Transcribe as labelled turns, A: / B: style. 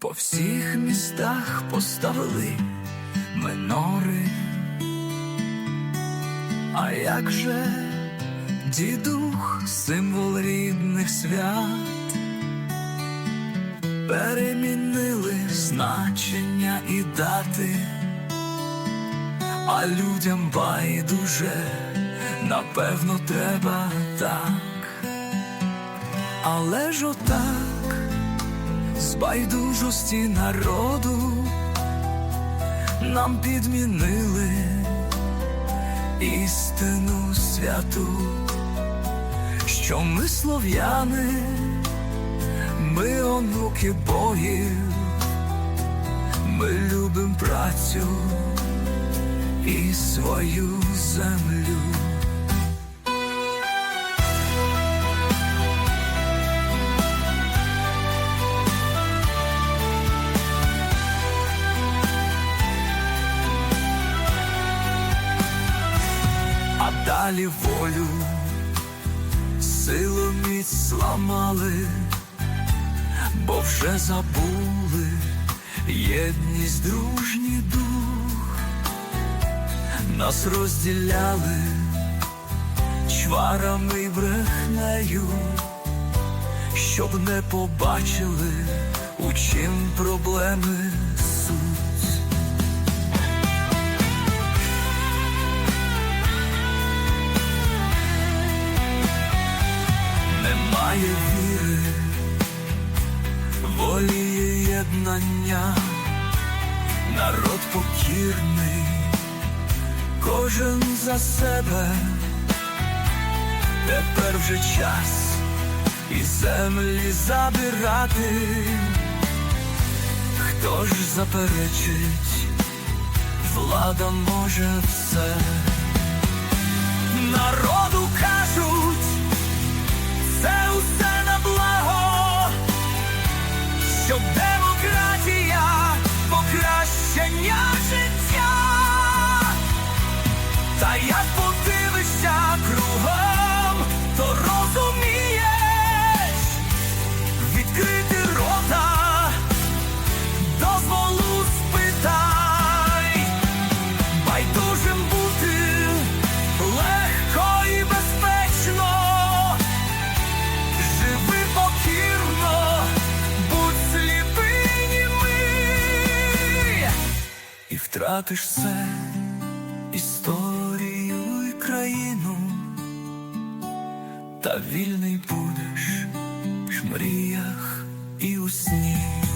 A: По всіх містах поставили минори. А як же дідух, символ рідних свят, перемінили значення і дати, а людям байдуже, напевно, треба так, але ж отак з байдужості народу нам підмінили істину святу, що ми слов'яни, ми онуки богів, ми любим працю і свою землю. Далі волю, силу міць зламали, бо вже забули. Єдність, дружній дух, нас розділяли чварами брехнею, щоб не побачили, у чим проблеми Немає віри, волі єднання, народ покірний, кожен за себе, тепер вже час і землі забирати, хто ж заперечить, влада може все, щоб демократія, і втратиш все, історію і країну, та вільний будеш в мріях і у сні.